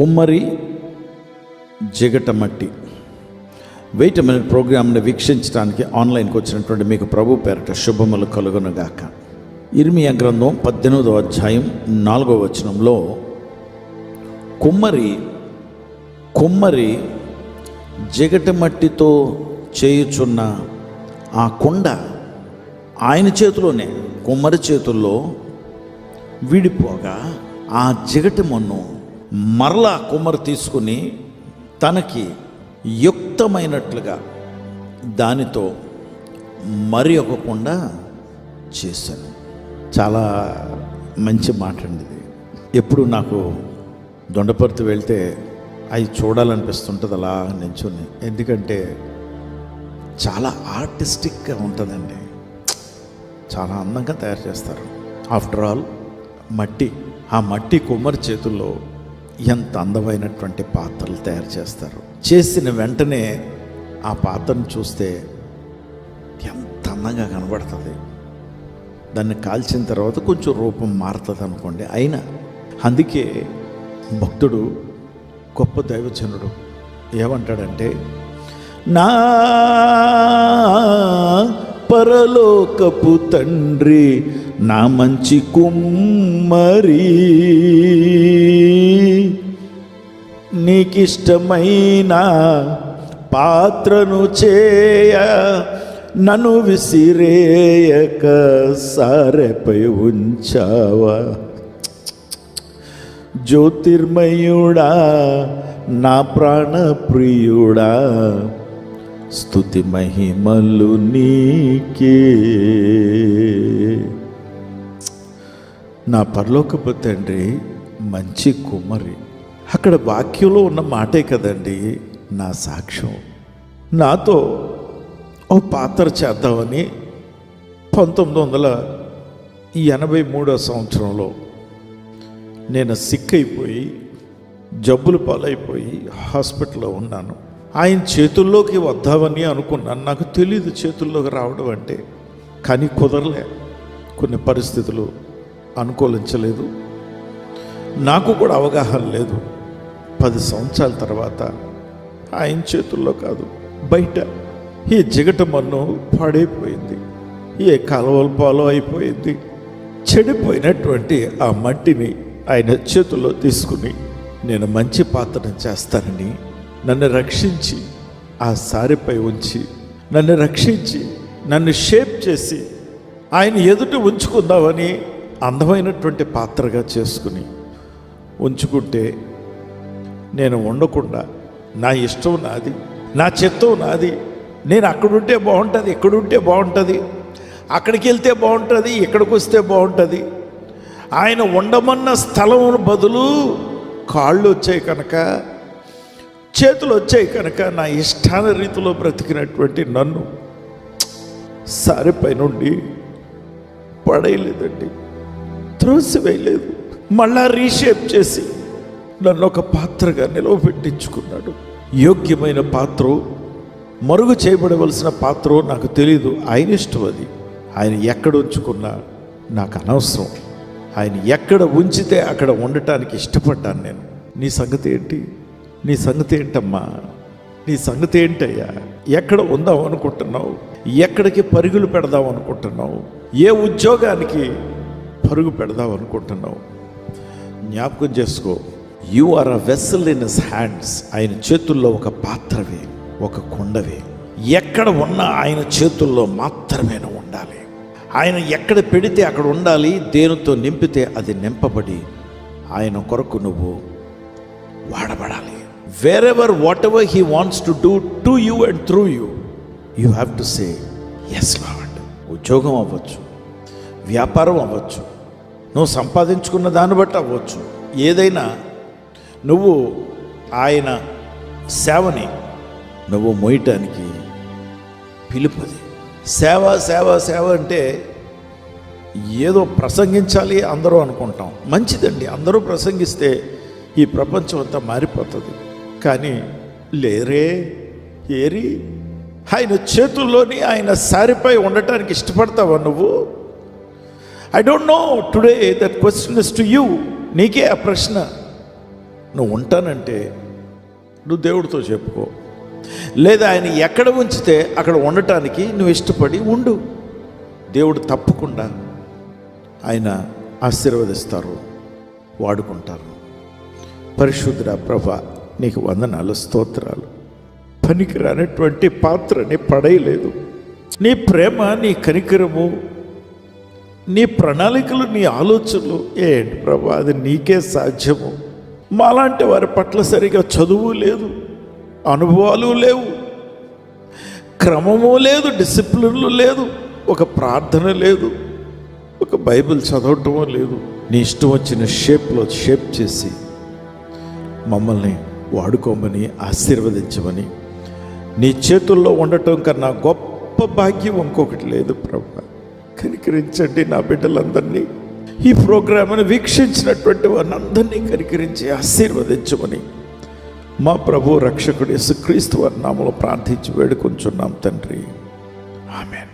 కుమ్మరి జిగటమట్టి. Wait minute ప్రోగ్రామ్ని వీక్షించడానికి ఆన్లైన్కి వచ్చినటువంటి మీకు ప్రభు పేరట శుభములు కలుగునుగాక. ఇర్మియా గ్రంథం పద్దెనిమిదవ అధ్యాయం నాలుగవ వచనంలో కుమ్మరి కుమ్మరి జిగటమట్టితో చేయుచున్న ఆ కుండ ఆయన చేతిలోనే కుమ్మరి చేతుల్లో విడిపోగా ఆ జిగటమన్ను మరలా కుమ్మరి తీసుకుని తనకి యుక్తమైనట్లుగా దానితో మరి ఒక కుండ చేశాను. చాలా మంచి మాట అండి ఇది. ఎప్పుడు నాకు దొండపర్తి వెళ్తే అవి చూడాలనిపిస్తుంటుంది అలా నించుని. ఎందుకంటే చాలా ఆర్టిస్టిక్గా ఉంటుందండి. చాలా అందంగా తయారు చేస్తారు. ఆఫ్టర్ ఆల్ మట్టి ఆ మట్టి కుమ్మరి చేతుల్లో ఎంత అందమైనటువంటి పాత్రలు తయారు చేస్తారు. చేసిన వెంటనే ఆ పాత్రను చూస్తే ఎంత అందంగా కనబడుతుంది. దాన్ని కాల్చిన తర్వాత కొంచెం రూపం మారుతుంది అనుకోండి. అయినా అందుకే భక్తుడు గొప్ప దైవజనుడు ఏమంటాడంటే నా పరలోకపు తండ్రి నా మంచి కుమ్మరి. నీకిష్టమైన పాత్రను చేయ నన్ను విసిరేయక సారెపై ఉంచావా? జ్యోతిర్మయుడా నా ప్రాణప్రియుడా స్థుతి మహిమలు నీకే. నా పరలోకపు తండ్రి మంచి కుమ్మరి అక్కడ వాక్యంలో ఉన్న మాటే కదండి నా సాక్ష్యం. నాతో ఓ పాత్ర చేద్దామని పంతొమ్మిది వందల ఎనభై మూడో సంవత్సరంలో నేను సిక్ అయిపోయి జబ్బులు పాలైపోయి హాస్పిటల్లో ఉన్నాను. ఆయన చేతుల్లోకి వద్దామని అనుకున్నాను. నాకు తెలియదు చేతుల్లోకి రావడం అంటే. కానీ కుదరలే. కొన్ని పరిస్థితులు అనుకూలించలేదు. నాకు కూడా అవగాహన లేదు. పది సంవత్సరాల తర్వాత ఆయన చేతుల్లో కాదు బయట ఈ జిగట మన్ను పాడైపోయింది. ఏ కాలువల పాలో అయిపోయింది. చెడిపోయినటువంటి ఆ మట్టిని ఆయన చేతుల్లో తీసుకుని నేను మంచి పాత్రను చేస్తానని నన్ను రక్షించి ఆ సారిపై ఉంచి నన్ను రక్షించి నన్ను షేప్ చేసి ఆయన ఎదుట ఉంచుకుందామని అందమైనటువంటి పాత్రగా చేసుకుని ఉంచుకుంటే నేను ఉండకుండా నా ఇష్టం నాది నా చిత్తం నాది నేను అక్కడుంటే బాగుంటుంది ఇక్కడుంటే బాగుంటుంది అక్కడికి వెళ్తే బాగుంటుంది ఇక్కడికి వస్తే బాగుంటుంది. ఆయన ఉండమన్న స్థలం బదులు కాళ్ళు వచ్చాయి కనుక చేతులు వచ్చాయి కనుక నా ఇష్టాన రీతిలో బ్రతికినటువంటి నన్ను సారిపై నుండి పడేయలేదండి. త్రోసివేయలేదు. మళ్ళా రీషేప్ చేసి నన్ను ఒక పాత్రగా నిలవబెట్టించుకున్నాడు. యోగ్యమైన పాత్ర మరుగు చేయబడవలసిన పాత్ర నాకు తెలియదు ఆయన ఇష్టం అది. ఆయన ఎక్కడ ఉంచుకున్నా నాకు అనవసరం. ఆయన ఎక్కడ ఉంచితే అక్కడ ఉండటానికి ఇష్టపడ్డాను నేను. నీ సంగతి ఏంటి? నీ సంగతి ఏంటమ్మా? నీ సంగతి ఏంటయ్యా? ఎక్కడ ఉందాం అనుకుంటున్నావు? ఎక్కడికి పరుగులు పెడదాం అనుకుంటున్నావు? ఏ ఉద్యోగానికి పరుగు పెడదాం అనుకుంటున్నావు? జ్ఞాపకం చేసుకో you are a vessel in his hands ఆయన చేతుల్లో ఒక పాత్రవే ఒక కొండవే. ఎక్కడ ఉన్నా ఆయన చేతుల్లో మాత్రమే ఉండాలి. ఆయన ఎక్కడ పెడితే అక్కడ ఉండాలి దేనితో నింపితే అది నింపబడి ఆయన కొరకు నువ్వు వాడబడాలి. Wherever whatever he wants to do to you and through you you have to say yes lord ఉద్యోగం అవ్వచ్చు వ్యాపారం అవ్వచ్చు నువ్వు సంపాదించుకున్న దాన్ని బట్టి అవ్వచ్చు. ఏదైనా నువ్వు ఆయన సేవని నువ్వు మోయటానికి పిలుపది. సేవ సేవ సేవ అంటే ఏదో ప్రసంగించాలి అందరూ అనుకుంటాం. మంచిదండి. అందరూ ప్రసంగిస్తే ఈ ప్రపంచం అంతా మారిపోతుంది. కానీ లేరే ఏరి. ఆయన చేతుల్లోని ఆయన సారిపై ఉండటానికి ఇష్టపడతావా నువ్వు? I don't know today that question is to you నీకే ఆ ప్రశ్న. నువ్వు ఉంటానంటే నువ్వు దేవుడితో చెప్పుకో. లేదా ఆయన ఎక్కడ ఉంచితే అక్కడ ఉండటానికి నువ్వు ఇష్టపడి ఉండు. దేవుడు తప్పకుండా ఆయన ఆశీర్వదిస్తారు వాడుకుంటారు. పరిశుద్ధ ప్రభ నీకు వందనాలు స్తోత్రాలు. పనికిరానటువంటి పాత్రని పడేయలేదు. నీ ప్రేమ నీ కనికరము నీ ప్రణాళికలు నీ ఆలోచనలు ఏంటి ప్రభా? అది నీకే సాధ్యము. మాలాంటి వారి పట్ల సరిగా చదువు లేదు అనుభవాలు లేవు క్రమము లేదు డిసిప్లిన్లు లేదు ఒక ప్రార్థన లేదు ఒక బైబిల్ చదవటమో లేదు. నీ ఇష్టం వచ్చిన షేప్లో షేప్ చేసి మమ్మల్ని వాడుకోమని ఆశీర్వదించమని. నీ చేతుల్లో ఉండటం కన్నా గొప్ప భాగ్యం ఇంకొకటి లేదు ప్రభు. కనికరించండి నా బిడ్డలందరినీ. ఈ ప్రోగ్రామ్ను వీక్షించినటువంటి వారిని కనికరించి ఆశీర్వదించమని. మా ప్రభు రక్షకుడు యేసుక్రీస్తు వారి నామలో ప్రార్థించి వేడుకొంచున్నాం తండ్రి. ఆమెన్.